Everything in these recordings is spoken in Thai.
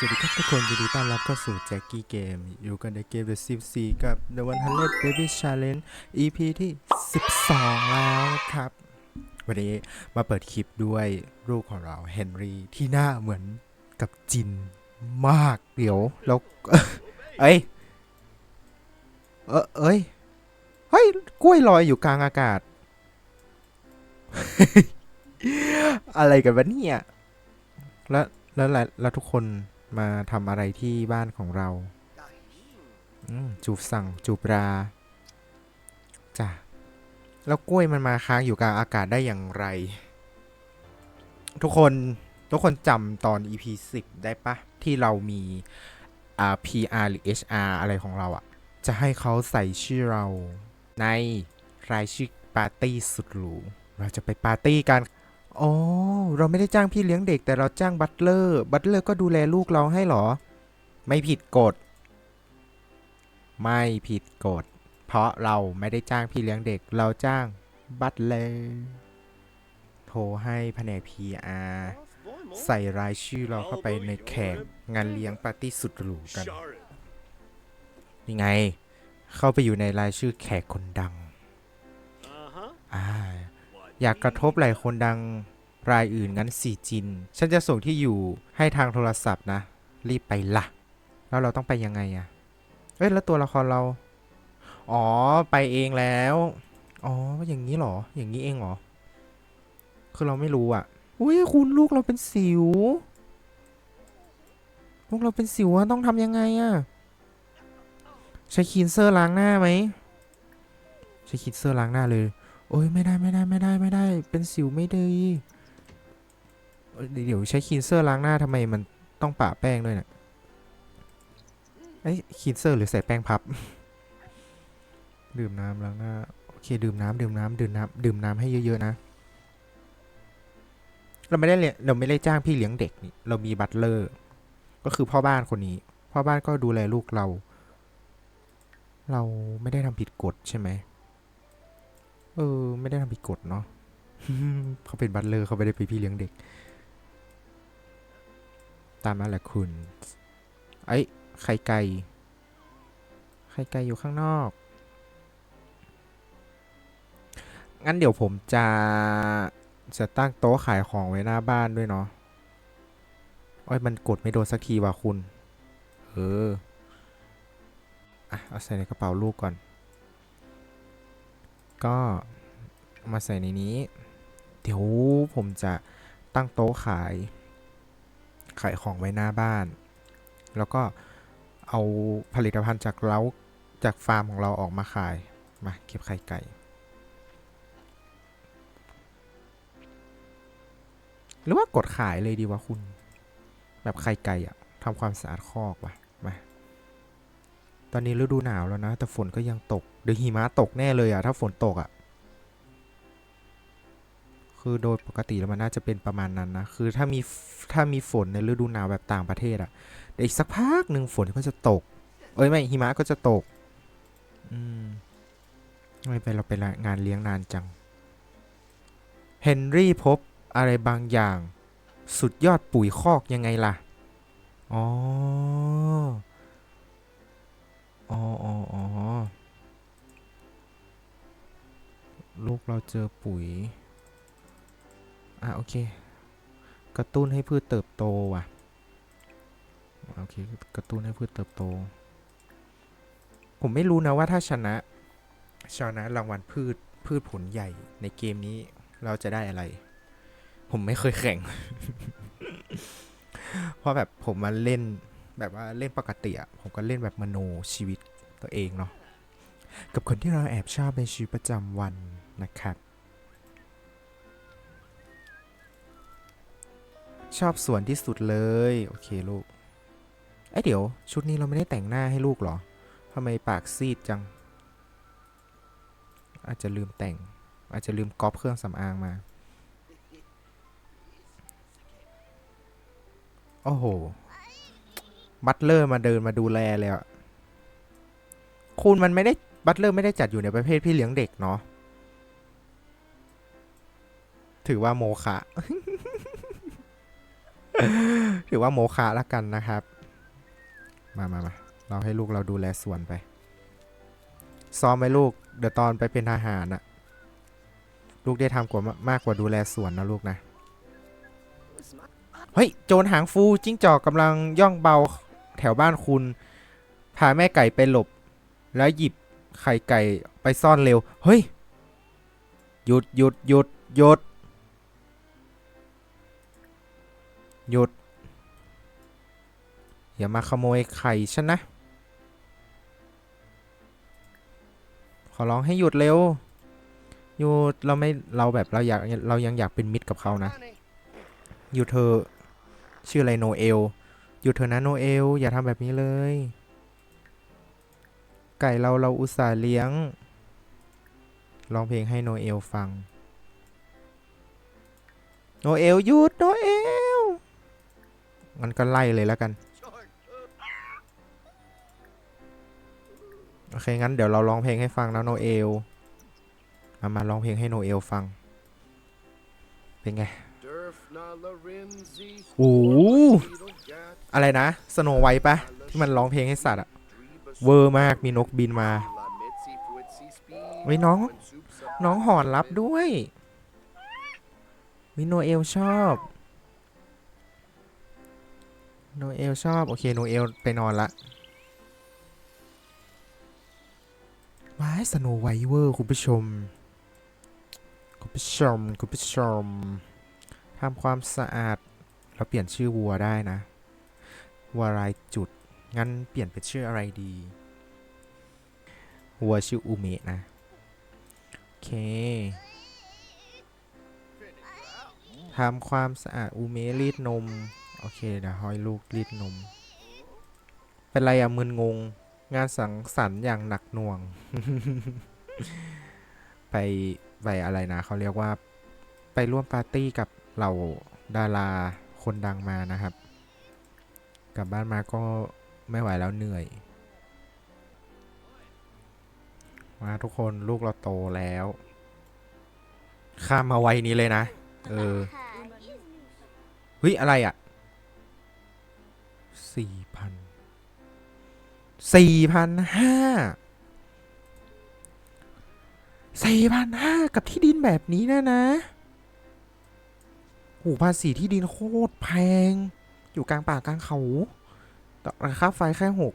สวัสดีครับทุกคนยินดีต้อนรับเข้าสู่แจ็คกี้เกม อยู่กันในเกม The Sims 4กับ The 100 Baby Challenge EP ที่ 12 แล้วครับ วันนี้มาเปิดคลิปด้วยลูกของเราเฮนรี่ที่หน้าเหมือนกับจินมากเดี๋ยว แล้วเอ้ย เออเอ้ย เฮ้ย กล้วยลอยอยู่กลางอากาศ อะไรกันวะเนี่ย แล้วแล้วแล้วทุกคน มาทำอะไรที่บ้านของเราจูบสั่งจูบราจ้ะแล้วกล้วยมันมาค้างอยู่กลางอากาศได้อย่างไร ทุกคนทุกคนจำตอน EP 10 ได้ปะที่เรามีอ่า PR หรือ HR อะไรของเราอะจะให้เขาใส่ชื่อเราในรายชื่อปาร์ตี้สุดหรู เราจะไปปาร์ตี้กัน อ๋อ เราไม่ได้จ้างพี่เลี้ยงเด็กแต่เราจ้างบัตเลอร์ บัตเลอร์ก็ดูแลลูกเราให้เหรอ ไม่ผิดกฎ ไม่ผิดกฎ เพราะเราไม่ได้จ้างพี่เลี้ยงเด็ก เราจ้างบัตเลอร์ โทรให้แผนก PR ใส่รายชื่อเราเข้าไปในแขกงานเลี้ยงปาร์ตี้สุดหรูกันนี่ไง เข้าไปอยู่ในรายชื่อแขกคนดัง อ่า อยากกระทบไหลคนดังรายอื่นงั้นสี่จิน ฉันจะส่งที่อยู่ให้ทางโทรศัพท์นะ รีบไปละแล้วเราต้องไปยังไงอะเอ้ยแล้วตัวละครเรา อ๋อไปเองแล้ว อ๋ออย่างนี้หรอ อย่างนี้เองหรอ คือเราไม่รู้อะอุ้ยคุณลูกเราเป็นสิว ลูกเราเป็นสิวอะต้องทำยังไงอะใช้คลีนเซอร์ล้างหน้าไหมใช้คลีนเซอร์ล้างหน้าเลย โอ้ยไม่ได้ไม่ได้ไม่ได้ไม่ได้ เป็นสิวไม่ดีเอ้ยเดี๋ยวใช้คลีนเซอร์ล้างหน้าทำไมมันต้องปะแป้งด้วยเนะี่ยไอ้คลีนเซอร์หรือใส่แป้งพับ ดื่มน้ำล้างหน้าโอเคดื่มน้ำดื่มน้ำดื่มน้ำดื่มน้ำให้เยอะๆนะ เราไม่ได้เรเราไม่ได้จ้างพี่เลี้ยงเด็กนี่เรามีบัตเลอร์ ก็คือพ่อบ้านคนนี้ พ่อบ้านก็ดูแลลูกเรา เราไม่ได้ทำผิดกฎใช่ไหม เออ ไม่ได้ทำผิดกฎเนาะเขาเป็นบัตเลอร์เขาไม่ได้เป็นพี่เลี้ยงเด็ก ตามนั้นแหละคุณ ไอ้ไข่ไก่ ไข่ไก่อยู่ข้างนอก งั้นเดี๋ยวผมจะจะตั้งโต๊ะขายของไว้หน้าบ้านด้วยเนาะโอ้ยมันกดไม่โดนสักทีว่ะคุณ เออ อะ เอาใส่ในกระเป๋าลูกก่อน ก็มาใส่ในนี้ เดี๋ยวผมจะตั้งโต๊ะขาย ขายของไว้หน้าบ้าน แล้วก็เอาผลิตภัณฑ์จากเล้าจากฟาร์มของเราออกมาขาย มาเก็บไข่ไก่ หรือว่ากดขายเลยดีวะคุณ แบบไข่ไก่อะทำความสะอาดคอกว่ะ ตอนนี้ฤดูหนาวแล้วนะ แต่ฝนก็ยังตกเดี๋ยวหิมะตกแน่เลยอะถ้าฝนตกอะคือโดยปกติแล้วมันน่าจะเป็นประมาณนั้นนะ คือถ้ามีถ้ามีฝนในฤดูหนาวแบบต่างประเทศอะเดี๋ยวอีกสักพักหนึ่งฝนก็จะตก เอ้ยไม่หิมะก็จะตก อืมไม่ไปเราไปละงานเลี้ยงนานจัง เฮนรี่พบอะไรบางอย่าง สุดยอดปุ๋ยคอกยังไงล่ะ อ๋อ อ๋ออ๋ออ๋อลูกเราเจอปุ๋ย อะ โอเค กระตุ้นให้พืชเติบโตว่ะ โอเค กระตุ้นให้พืชเติบโต ผมไม่รู้นะว่าถ้าชนะ ชนะรางวัลพืชพืชผลใหญ่ในเกมนี้เราจะได้อะไร ผมไม่เคยแข่ง เพราะแบบผมมาเล่น แบบว่าเล่นปกติอะผมก็เล่นแบบมโนชีวิตตัวเองเนาะกับคนที่เราแอบชอบในชีวิตประจำวันนะครับ ชอบสวนที่สุดเลย โอเคลูกเอ้เดี๋ยว ชุดนี้เราไม่ได้แต่งหน้าให้ลูกหรอทำไมปากซีดจัง อาจจะลืมแต่ง อาจจะลืมก๊อปเครื่องสำอางมา โอ้โห บัตเลอร์มาเดินมาดูแลเลยอะคุณมันไม่ได้บัตเลอร์ไม่ได้จัดอยู่ในประเภทพี่เลี้ยงเด็กเนาะถือว่าโมคะถือว่าโมคะละกันนะครับ มามามาเราให้ลูกเราดูแลสวนไป ซ้อมไหมลูก เดี๋ยวตอนไปเป็นทหารน่ะลูกได้ทำกว่ามามากกว่าดูแลสวนนะลูกนะ เฮ้ย โจรหางฟูจิ้งจอกกำลังย่องเบา แถวบ้านคุณ พาแม่ไก่ไปหลบ แล้วหยิบไข่ไก่ไปซ่อนเร็ว เฮ้ย หยุดหยุดหยุดหยุดหยุด อย่ามาขโมยไข่ฉันนะ ขอร้องให้หยุดเร็ว หยุด เราไม่เราแบบเราอยากเรายังอยากเป็นมิตรกับเขานะหยุดเธอ ชื่ออะไรโนเอล หยุดเธอะนะโนเอล อย่าทำแบบนี้เลย ไก่เราเราอุตส่าห์เลี้ยงร้องเพลงให้โนเอลฟัง โนเอลหยุดโนเอลงั้นก็ไล่เลยแล้วกัน โอเค งั้นเดี๋ยวเราร้องเพลงให้ฟังนะโนเอลเอามาร้องเพลงให้โนเอลฟัง เป็นไง โอ้โหอะไรนะสโนไวท์ปะที่มันร้องเพลงให้สัตว์อะเวอร์มากมีนกบินมาเฮ้ยน้อง น้องหอนรับด้วยวิโนเอลชอบ โนเอลชอบ โอเค โนเอลไปนอนละว้ายสโนไวเวอร์ คุณผู้ชม คุณผู้ชม คุณผู้ชม ทำความสะอาด เราเปลี่ยนชื่อวัวได้นะวัวลายจุด งั้นเปลี่ยนเป็นชื่ออะไรดีวัวชื่ออูเมะนะ โอเคทำความสะอาดอูเมะรีดนม โอเคเดี๋ยวห้อยลูกรีดนม เป็นไรอะมึนงง งานสังสรรค์อย่างหนักหน่วง ไปไปอะไรนะ เขาเรียกว่าไปร่วมปาร์ตี้กับ เหล่าดาราคนดังมานะครับ กลับบ้านมาก็ไม่ไหวแล้วเหนื่อยมาทุกคนลูกเราโตแล้ว ข้ามมาไวนี้เลยนะ เออเฮ้ย อะไรอะสี่พันสี่พันห้าสี่พันห้ากับที่ดินแบบนี้นะนะ หภาษีที่ดินโคตรแพง อยู่กลางป่ากลางเขาต่อราคาไฟแค่หก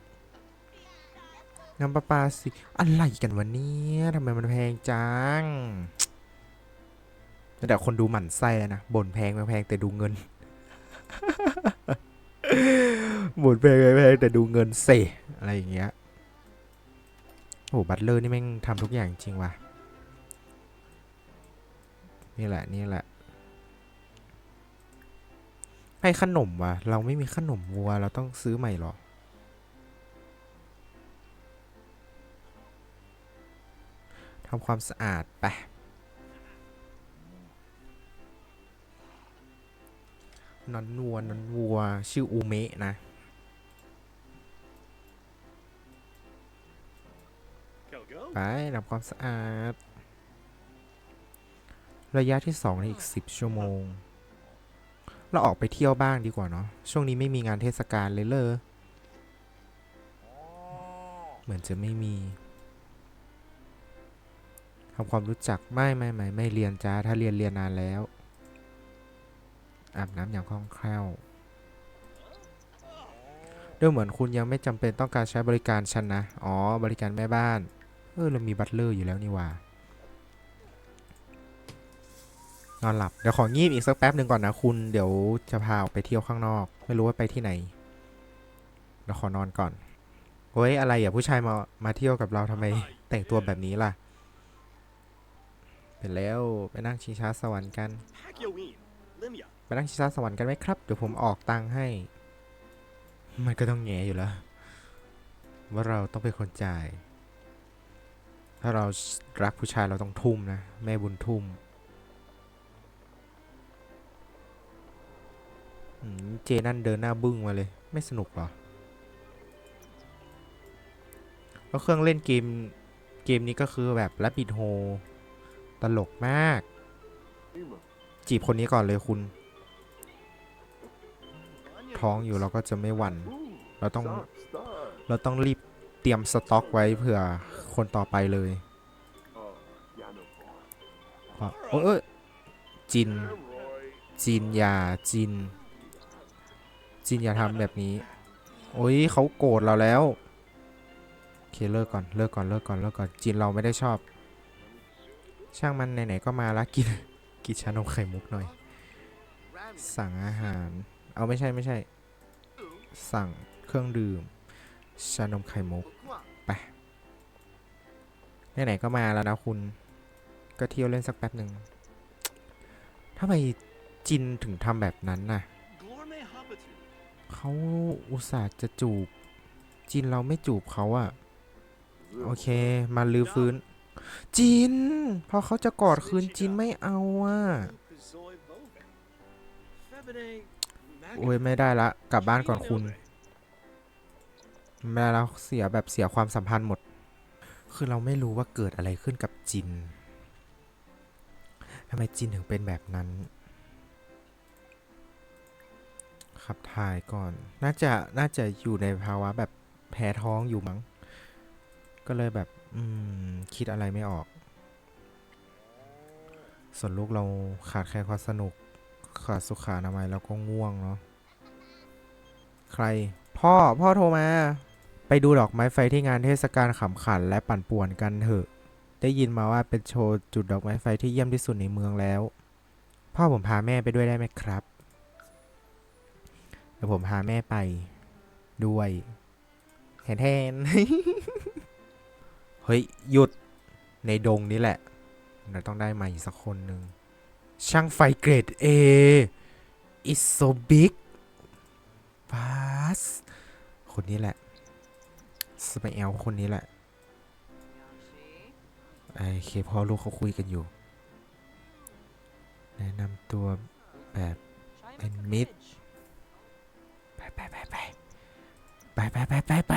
น้ำประปาสิ อะไรกันวะเนี่ยทำไมมันแพงจังแต่คนดูหมั่นไส้แล้วนะบ่นแพงแพงแต่ดูเงินบ่นแพงแพงแต่ดูเงินเสอะไรอย่างเงี้ยโอ้บัตเลอร์นี่แม่งทำทุกอย่างจริงว่ะนี่แหละนี่แหละ ให้ขนมวะเราไม่มีขนมวัว เราต้องซื้อใหม่หรอ ทำความสะอาดไปนอนวัวนอนวัว ชื่ออูเมะนะไปทำความสะอาด ระยะที่สองในอีกสิบชั่วโมง เราออกไปเที่ยวบ้างดีกว่าเนาะช่วงนี้ไม่มีงานเทศกาลเลยเลยเหมือนจะไม่มีทำความรู้จักไม่ไม่ไม่ไม่เรียนจ้าถ้าเรียนเรียนนานแล้ว อาบน้ำอย่างคล่องแคล่วดูเหมือนคุณยังไม่จำเป็นต้องการใช้บริการฉันนะ อ๋อ บริการแม่บ้าน เออเรามีบัตเลอร์อยู่แล้วนี่ว่า นอนหลับ เดี๋ยวของีบอีกสักแป๊บหนึ่งก่อนนะคุณ เดี๋ยวจะพาออกไปเที่ยวข้างนอก ไม่รู้ว่าไปที่ไหนเดี๋ยวขอนอนก่อนเฮ้ยอะไรอะผู้ชายมา มาเที่ยวกับเราทำไมแต่งตัวแบบนี้ล่ะ เป็นแล้วไปนั่งชิงช้าสวรรค์กัน ไปนั่งชิงช้าสวรรค์กันไหมครับ เดี๋ยวผมออกตังค์ให้ มันก็ต้องแงอยู่แล้ว ว่าเราต้องเป็นคนจ่าย ถ้าเรารักผู้ชายเราต้องทุ่มนะ แม่บุญทุ่ม เจนั่นเดินหน้าบึ้งมาเลย ไม่สนุกหรอ แล้วเครื่องเล่นเกม เกมนี้ก็คือแบบ Rabbit Hole ตลกมาก จีบคนนี้ก่อนเลยคุณ ท้องอยู่เราก็จะไม่หวั่น เราต้อง เราต้องรีบเตรียมสต็อกไว้เผื่อคนต่อไปเลยว่าโอ้ยเอ้ยจิน จินอย่าจิน จินอย่าทำแบบนี้ โอ้ยเขาโกรธเราแล้ว โอเคเลิกก่อนเลิกก่อนเลิกก่อนเลิกก่อนจินเราไม่ได้ชอบ ช่างมันไหนๆก็มาแล้วกินกินชานมไข่มุกหน่อย สั่งอาหาร เอาไม่ใช่ไม่ใช่ สั่งเครื่องดื่ม ชานมไข่มุกไปไหนๆก็มาแล้วนะคุณ ก็เที่ยวเล่นสักแป๊บหนึ่งทำไมจินถึงทำแบบนั้นน่ะ เขาอุตส่าห์จะจูบ จินเราไม่จูบเขาอะโอเค มาลือฟื้น จิน พอเขาจะกอดคืนจินไม่เอาอะโอ้ยไม่ได้ละ กลับบ้านก่อนคุณไม่ได้แล้วเสียแบบเสียความสัมพันธ์หมด คือเราไม่รู้ว่าเกิดอะไรขึ้นกับจินทำไมจินถึงเป็นแบบนั้น ขับถ่ายก่อน น่าจะน่าจะอยู่ในภาวะแบบแพ้ท้องอยู่มั้ง ก็เลยแบบ อืม คิดอะไรไม่ออก ส่วนลูกเราขาดแคลนความสนุก ขาดสุขานามัยแล้วก็ง่วงเนาะ ใคร พ่อ พ่อโทรมา ไปดูดอกไม้ไฟที่งานเทศกาลขำขันและปั่นป่วนกันเถอะ ได้ยินมาว่าเป็นโชว์จุดดอกไม้ไฟที่เยี่ยมที่สุดในเมืองแล้ว พ่อผมพาแม่ไปด้วยได้ไหมครับ ดี๋ยวผมพาแม่ไปด้วยแทนแทนเฮ้ย หยุดในดงนี้แหละเราต้องได้มาอีกสักคนหนึ่งช่างไฟเกรด A is so big vast คนนี้แหละสไปเอลคนนี้แหละโอเคพ่อลูกเขาคุยกันอยู่ แนะนำตัวแบบเป็นมิตร ไปไปไปไปไปไปไปไปไป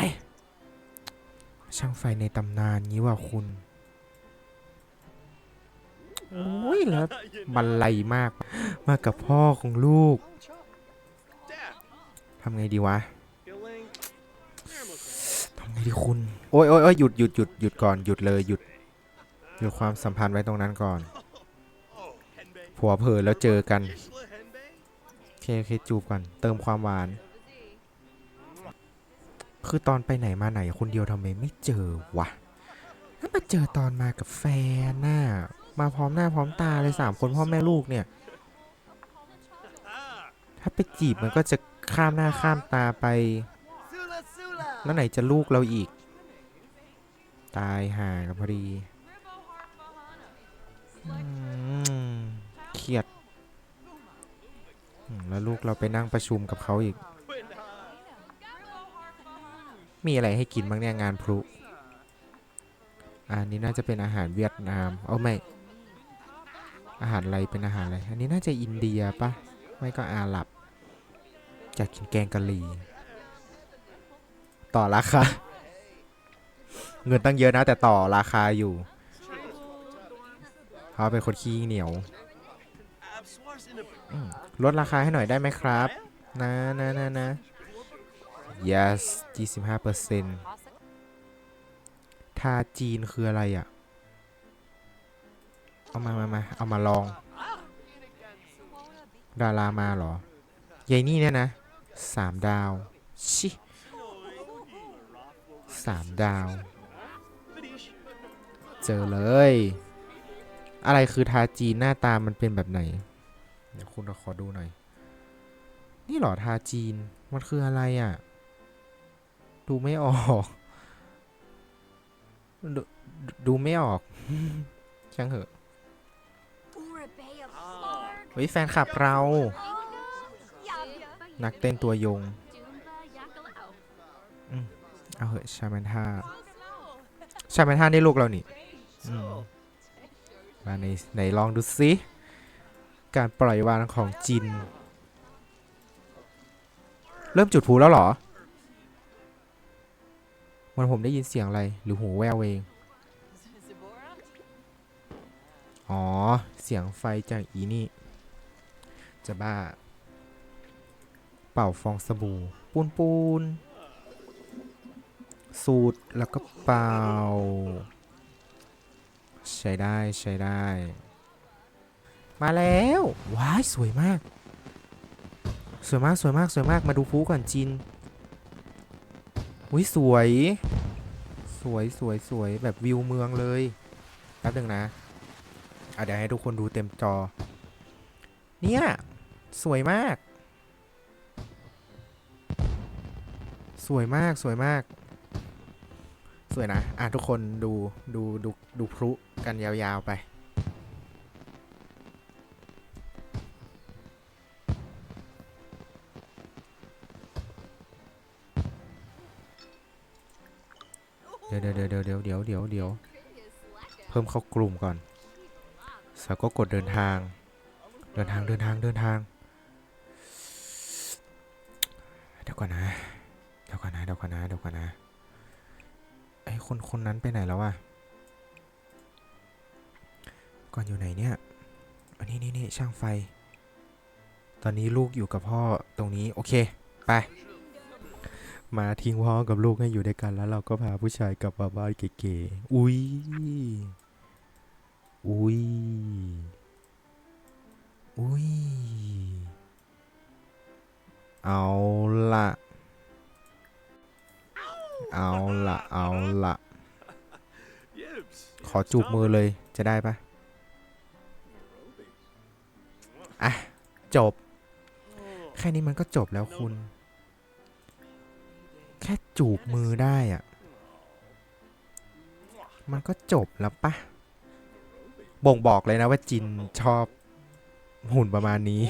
ช่างไฟในตำนานงี้ว่าคุณ โอ้ยแล้วบันไลมาก มากับพ่อของลูกทำไงดีวะทำไงดีคุณโอ้ยโอ้ยโอ้ยหยุดหยุดหยุดหยุดก่อนหยุดเลยหยุดหยุดความสัมพันธ์ไว้ตรงนั้นก่อน ผัวเผลอแล้วเจอกัน โอเคโอเคจูบก่อน เติมความหวาน คือตอนไปไหนมาไหนคนเดียวทำไมไม่เจอวะแล้วมาเจอตอนมากับแฟนน่ะมาพร้อมหน้าพร้อมตาเลยสามคนพ่อแม่ลูกเนี่ย ถ้าไปจีบมันก็จะข้ามหน้าข้ามตาไป แล้วไหนจะลูกเราอีก ตายห่ากันพอดีเครียด แล้วลูกเราไปนั่งประชุมกับเขาอีก มีอะไรให้กินบ้างเนี่ยงานพลุอันนี้น่าจะเป็นอาหารเวียดนามเอาไม่ อาหารอะไรเป็นอาหารอะไร อันนี้น่าจะอินเดียปะไม่ก็อาหรับอยากกินแกงกะหรี่ ต่อราคา เงินตั้งเยอะนะแต่ต่อราคาอยู่เขาเป็นคนขี้เหนียวลดราคาให้หน่อยได้ไหมครับ นะนะนะนะ yes 25เปอร์เซ็นต์ทาจีนคืออะไรอะ เอามามามาเอามาลอง ดารามาเหรอยายนี่เนี่ยนะ สามดาว ชิสามดาว เจอเลย อะไรคือทาจีนหน้าตามันเป็นแบบไหน เดี๋ยวคุณขอดูหน่อย นี่หรอทาจีน มันคืออะไรอะ ดูไม่ออก ดูดูไม่ออก ช่างเหอะเฮ้ยแฟนคลับเรา นักเต้นตัวยงเอาเหอะชาแมนท่าชาแมนท่านี่ลูกเรานี่มาในไหนลองดูสิการปล่อยวางของจิน เริ่มจุดพลุแล้วเหรอ มันผมได้ยินเสียงอะไรหรือหูแววเอง อ๋อ เสียงไฟจากอีนี่ จะบ้า เป่าฟองสบู่ ปูนปูน สูดแล้วก็เป่า ใช้ได้ใช้ได้ มาแล้ว ว้าย สวยมาก สวยมากสวยมากสวยมากมาดูฟูก่อนจิน อุ้ยสวย สวยสวยสวยแบบวิวเมืองเลยแป๊บนึงนะอะเดี๋ยวให้ทุกคนดูเต็มจอ เนี่ย สวยมาก สวยมากสวยมาก สวยนะ อะทุกคนดูดูดูดูพลุกันยาวๆไป เดี๋ยวเดี๋ยวเดี๋ยวเดี๋ยวเดี๋ยวเดี๋ยวเดี๋ยวเพิ่มเข้ากลุ่มก่อนแล้วก็กดเดินทาง เดินทางเดินทางเดินทาง เดี๋ยวก่อนนะ เดี๋ยวก่อนนะ เดี๋ยวก่อนนะ เดี๋ยวก่อนนะ ไอ้คนคนนั้นไปไหนแล้วอะก่อนอยู่ไหนเนี่ย อันนี้นี่นี่ช่างไฟ ตอนนี้ลูกอยู่กับพ่อตรงนี้ โอเค ไป มาทิ้งพ่อกับลูกให้อยู่ด้วยกัน แล้วเราก็พาผู้ชายกลับมาบ้านเก๋ๆอุ้ยอุ้ยอุ้ยเอาละเอาละเอาละขอจูบมือเลยจะได้ปะอะ จบ แค่นี้มันก็จบแล้วคุณ แค่จูบมือได้อะมันก็จบแล้วปะบ่งบอกเลยนะว่าจินชอบหุ่นประมาณนี้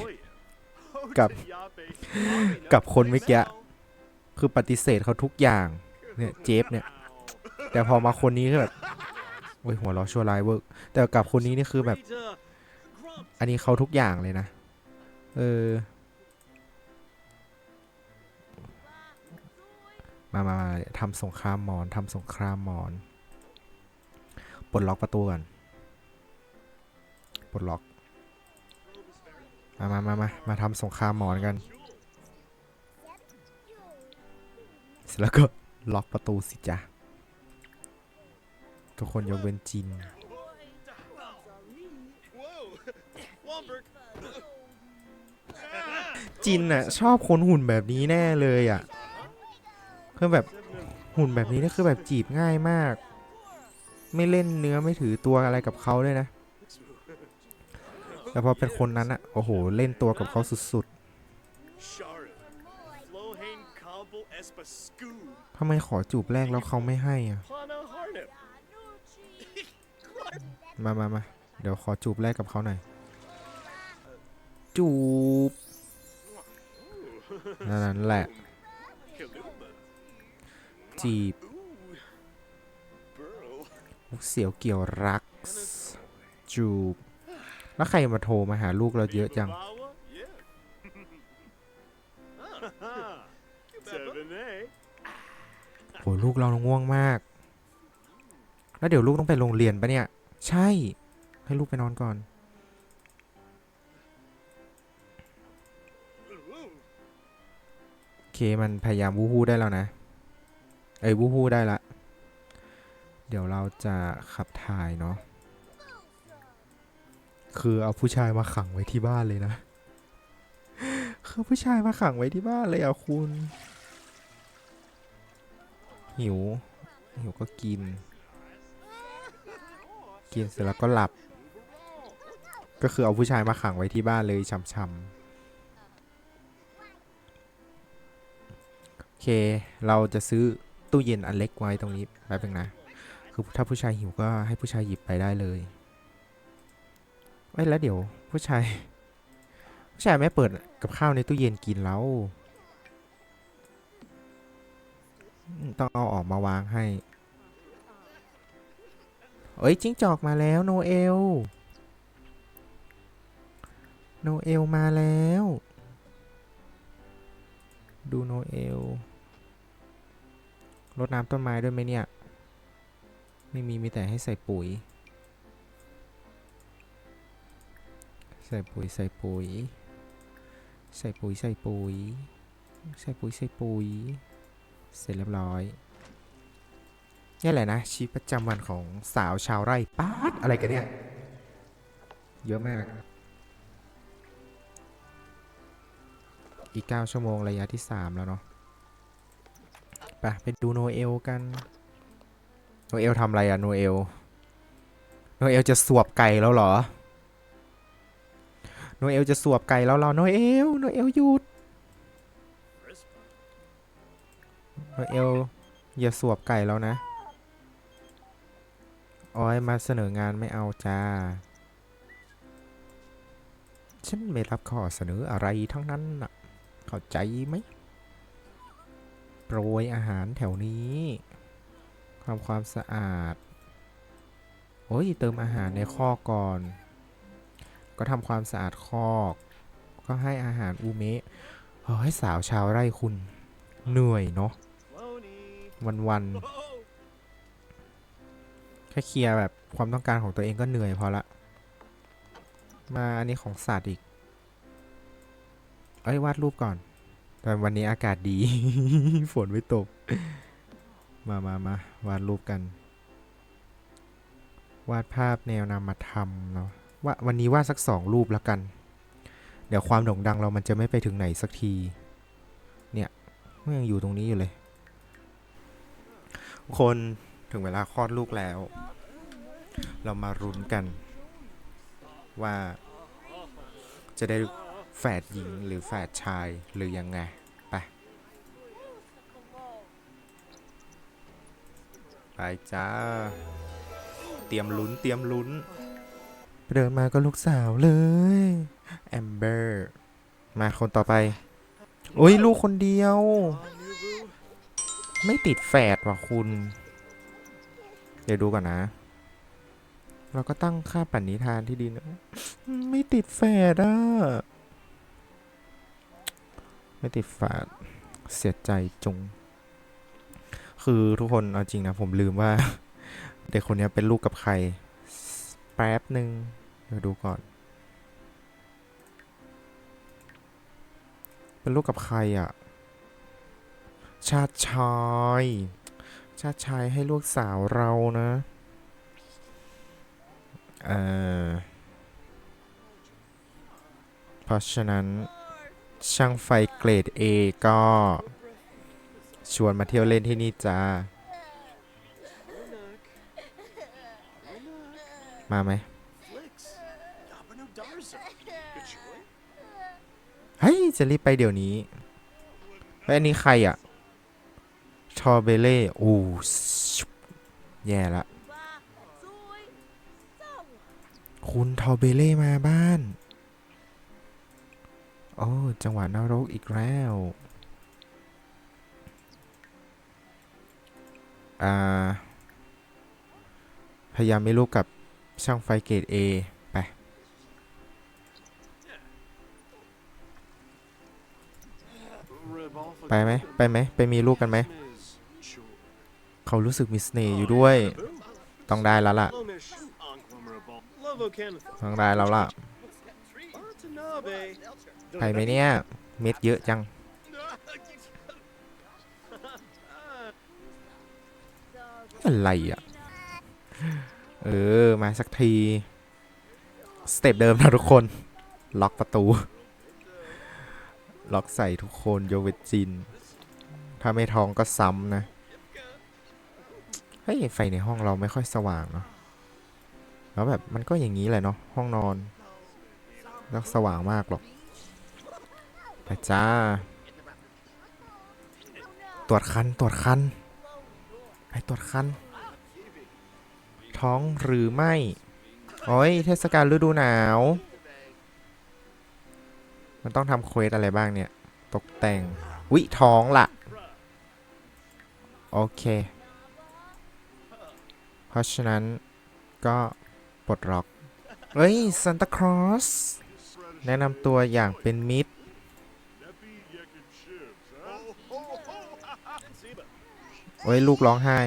กับ กับคนเมื่อกี้คือปฏิเสธเขาทุกอย่างเนี่ยเจฟเนี่ย แต่พอมาคนนี้คือแบบโอ้ยหัวเราะชัวร้ายเวิร์กแต่กับคนนี้นี่คือแบบ อันนี้เขาทุกอย่างเลยนะ เออ มามามาทำสงครามหมอนทำสงครามหมอนปลดล็อกประตูก่อนปลดล็อก มามามามามาทำสงครามหมอนกัน เสร็จแล้วก็ล็อกประตูสิจ๊ะทุกคนยกเว้นจินจินอะชอบคนหุ่นแบบนี้แน่เลยอะ คือแบบหุ่นแบบนี้นี่คือแบบจีบง่ายมาก ไม่เล่นเนื้อไม่ถือตัวอะไรกับเขาเลยนะ แต่พอเป็นคนนั้นอะโอ้โห เล่นตัวกับเขาสุดๆทำไมขอจูบแรกแล้วเขาไม่ให้อะมามามาเดี๋ยวขอจูบแรกกับเขาหน่อย จูบนั่นแหละ จีบลูกเสียวเกี่ยวรัก จูบ แล้วใครมาโทรมาหาลูกเราเยอะจัง โหลูกเราง่วงมาก แล้วเดี๋ยวลูกต้องไปโรงเรียนปะเนี่ย ใช่ ให้ลูกไปนอนก่อนโอเค มันพยายามวูฮู้ได้แล้วนะ เอ้ยวูฮู้ได้ละ เดี๋ยวเราจะขับถ่ายเนาะ คือเอาผู้ชายมาขังไว้ที่บ้านเลยนะ คือผู้ชายมาขังไว้ที่บ้านเลยอะคุณ หิว หิวก็กิน กินเสร็จแล้วก็หลับ ก็คือเอาผู้ชายมาขังไว้ที่บ้านเลยช่ำๆโอเคเราจะซื้อ ตู้เย็นอันเล็กไว้ตรงนี้แป๊บนึงนะ คือถ้าผู้ชายหิวก็ให้ผู้ชายหยิบไปได้เลยเอ้ยแล้วเดี๋ยวผู้ชาย ผู้ชายไม่เปิดกับข้าวในตู้เย็นกินแล้ว ต้องเอาออกมาวางให้ เอ้ยจิ้งจอกมาแล้วโนเอล โนเอลมาแล้ว ดูโนเอล รดน้ำต้นไม้ด้วยไหมเนี่ย ไม่มีมีแต่ให้ใส่ปุ๋ย ใส่ปุ๋ยใส่ปุ๋ย ใส่ปุ๋ยใส่ปุ๋ย ใส่ปุ๋ยใส่ปุ๋ย เสร็จเรียบร้อยนี่แหละนะชีวิตประจำวันของสาวชาวไร่ป๊าดอะไรกันเนี่ย เยอะมาก อีก 9 ชั่วโมงระยะที่ 3 แล้วเนาะ ปไปดูโนเอลกันโนเอลทำอะไรอะโนเอลโนเอลจะสวบไก่แล้วเหรอโนเอลจะสวบไก่แล้วเหรอโนเอลโนเอลหยุดโนเอลอย่าสวบไก่แล้วนะอ้อยมาเสนองานไม่เอาจ้าฉันไม่รับข้อเสนออะไรทั้งนั้นน่ะ เข้าใจไหม โปรยอาหารแถวนี้ทำความสะอาด โอ้ยเติมอาหารในคอกก่อน ก็ทำความสะอาดคอก ก็ให้อาหารอูเมะเฮ้ยสาวชาวไร่คุณ เหนื่อยเนาะ วันๆแค่เคลียร์แบบความต้องการของตัวเองก็เหนื่อยพอละ มาอันนี้ของสัตว์อีก เอ้ยวาดรูปก่อน แต่วันนี้อากาศดี ฝนไม่ตก มามามาวาดรูปกัน วาดภาพแนวนามธรรมเนาะว่าวันนี้วาดสักสองรูปแล้วกัน เดี๋ยวความโด่งดังเรามันจะไม่ไปถึงไหนสักที เนี่ยมันยังอยู่ตรงนี้อยู่เลย คนถึงเวลาคลอดลูกแล้ว เรามารุ้นกันว่าจะได้ แฝดหญิงหรือแฝดชายหรือยังไงไปไปจ้า เตรียมลุ้นเตรียมลุ้น เดินมาก็ลูกสาวเลยแอมเบอร์มาคนต่อไปโอ้ยลูกคนเดียว ไม่ติดแฝดว่ะคุณ เดี๋ยวดูก่อนนะ เราก็ตั้งค่าปันนิทานที่ดีนะ ไม่ติดแฝดอะ ไม่ติดแฝดเสียใจจง คือทุกคนเอาจริงนะ ผมลืมว่า เด็กคนนี้เป็นลูกกับใคร แป๊บหนึ่งเดี๋ยวดูก่อน เป็นลูกกับใครอะ ชาติชาย ชาติชายให้ลูกสาวเรานะเออเพราะฉะนั้น ช่างไฟเกรด A ก็ ชวนมาเที่ยวเล่นที่นี่จ้า มาไหมเฮ้ย จะรีบไปเดี๋ยวนี้เฮ้ยอันนี้ใครอะชอเบเล่ โอ้แย่ละ คุณทอเบเล่มาบ้าน โอ้ จังหวะนรกอีกแล้ว อ่า พยายามไม่ลูกกับช่างไฟเกรด A ไป ไปไหม ไปไหม ไปมีลูกกันไหม เขารู้สึกมีเสน่ห์อยู่ด้วย ต้องได้แล้วล่ะ ต้องได้แล้วล่ะ ไปไหมเนี่ย เม็ดเยอะจัง อะไรอะ เออ มาสักที สเต็ปเดิมนะทุกคน ล็อกประตู ล็อกใส่ทุกคนโยเวจิน ถ้าไม่ท้องก็ซ้ำนะ เฮ้ย ไฟในห้องเราไม่ค่อยสว่างเนาะแล้วแบบมันก็อย่างนี้แหละเนาะห้องนอนแล้วสว่างมากหรอก ไปจ้า ตรวจคัน ตรวจคันไปตรวจคัน ท้องหรือไม่ โอ้ย เทศกาลฤดูหนาว มันต้องทำเควสอะไรบ้างเนี่ย ตกแต่ง วิท้องละโอเค เพราะฉะนั้นก็ปลดล็อก เฮ้ยซันตาครอสแนะนำตัวอย่างเป็นมิตร โอ้ยลูกร้องไห้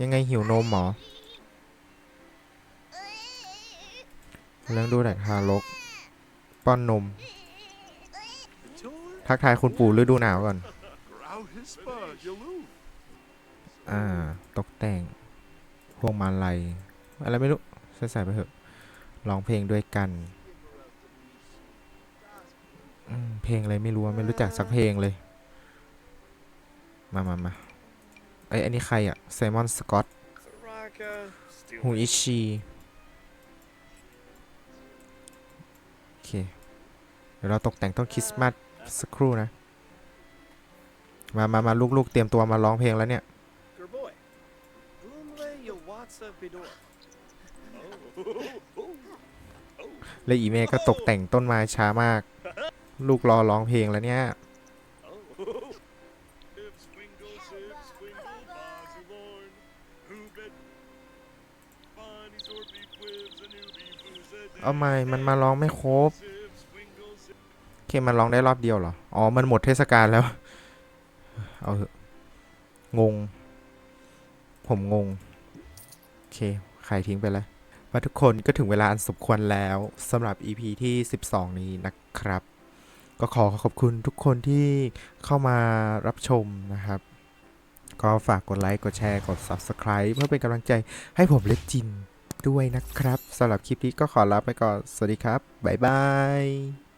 ยังไงหิวนมหรอเรื่องดูแต่ทารก ป้อนนม ทักทายคุณปู่ฤดูหนาวก่อน อ่า ตกแต่ง พวงมาลัย อะไรไม่รู้ ใส่ใส่ไปเถอะ ร้องเพลงด้วยกัน เพลงอะไรไม่รู้ไม่รู้จักสักเพลงเลย มามามาไออันนี้ใครอะไซมอนสกอตฮูอิชิโอเค เดี๋ยวเราตกแต่งต้นคริสต์มาสสักครู่นะ มามามาลูกๆ เตรียมตัวมาร้องเพลงแล้วเนี่ย และอีเมก็ตกแต่งต้นไม้ช้ามาก ลูกรอร้องเพลงแล้วเนี่ยเอาใหม่มันมาร้องไม่ครบโอเคมันร้องได้รอบเดียวเหรอ อ๋อ มันหมดเทศกาลแล้ว เอาเถอะงง ผมงง โอเคใครทิ้งไปแล้วว่าทุกคนก็ถึงเวลาอันสมควรแล้วสำหรับ EP ที่ 12 นี้นะครับ ก็ขอขอบคุณทุกคนที่เข้ามารับชมนะครับ ก็ฝากกดไลค์ กดแชร์ กด Subscribe เพื่อเป็นกำลังใจให้ผมเละจินด้วยนะครับสำหรับคลิปนี้ก็ขอลาไปก่อน สวัสดีครับ บ๊ายบาย